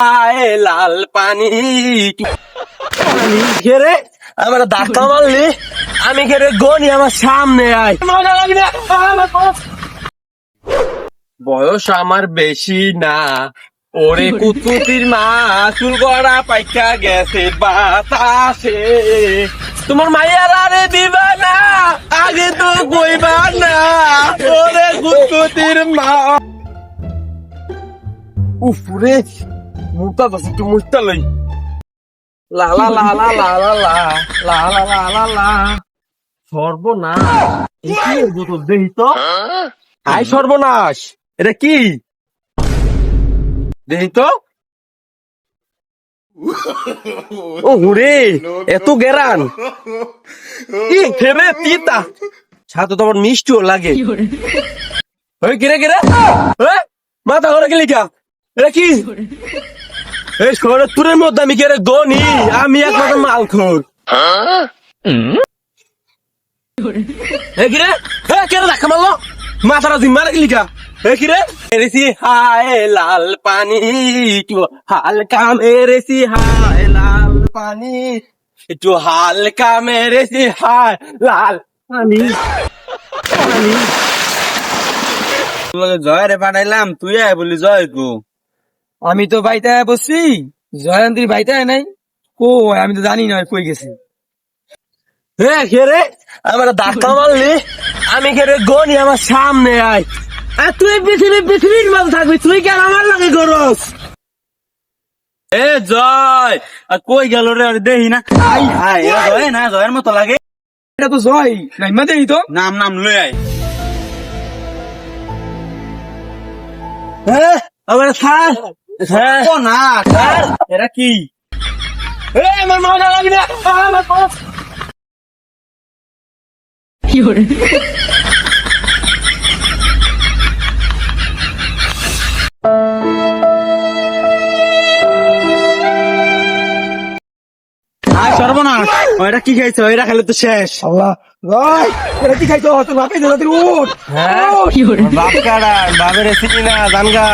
আয় লাল পানি। ঘেরে আমার ধাক্কা মারলি। আমি ঘেরে গনি আমার সামনে আয়। বয়স আমার বেশি না। ওরে কুতুতির মা, চুল গড়া পাইকা গেছে, বাতাসে। তোমার মাইয়ার আরে দিবা না আগে তো কইবা না। ওরে কুতুতির মা। উফ রে মুখটা বাস একটু মুখটা লই লা লা লা লা লা লা লা লা লা লা লা লা সর্বনাশ কি বোতল দেহি তো আই সর্বনাশ এটা কি দেহি তো ও হুরে এত গেরান কি খেবে তিতা ছাতো তোমার মিষ্টিও লাগে ওই কিরে এ, মাথা করে গেলি কা এটা কি? এই শরৎপুরের মধ্যে আমি কেরে গনি? আমি একমাত্র মাল খোর এ লাল পানি, একটু হালকা মেরেছি হায় লাল পানি, একটু হালকা মেরেছি হায় লাল পানি। জয় রে পাঠাইলাম তুই বলি জয় কু আমি তো বাইতে বসছি জয়ন্তীর বাইতে নাই। কো আমি তো জানি না কই গেছি। হে খেরে আমার ধাক্কা মারলি? আমি খেরে গনি আমার সামনে আয়। আর তুই পৃথিবী পৃথিবীর মাঝে থাকবি। তুই কেন আমার লাগে গরস? এ জয়! আর কই গেল রে? আরে দেহি না। আই হাই জয় না? জয়ের মতো লাগে? এটা তো জয় নাইমা দেই তো। নাম নাম লই আয়। হ্যাঁ আমার স্যার! ও না স্যার এরা কি? আমার মজা না। সর্বনাশ। ও, কি খাইছো? এরা খেলে তো শেষ। আল্লাহ। ভাই এটা কি খাইতো তোর বাপে দিলা তুই উঠ। হ্যাঁ। বাপ কাড়া বাবের চিনি না জানগা।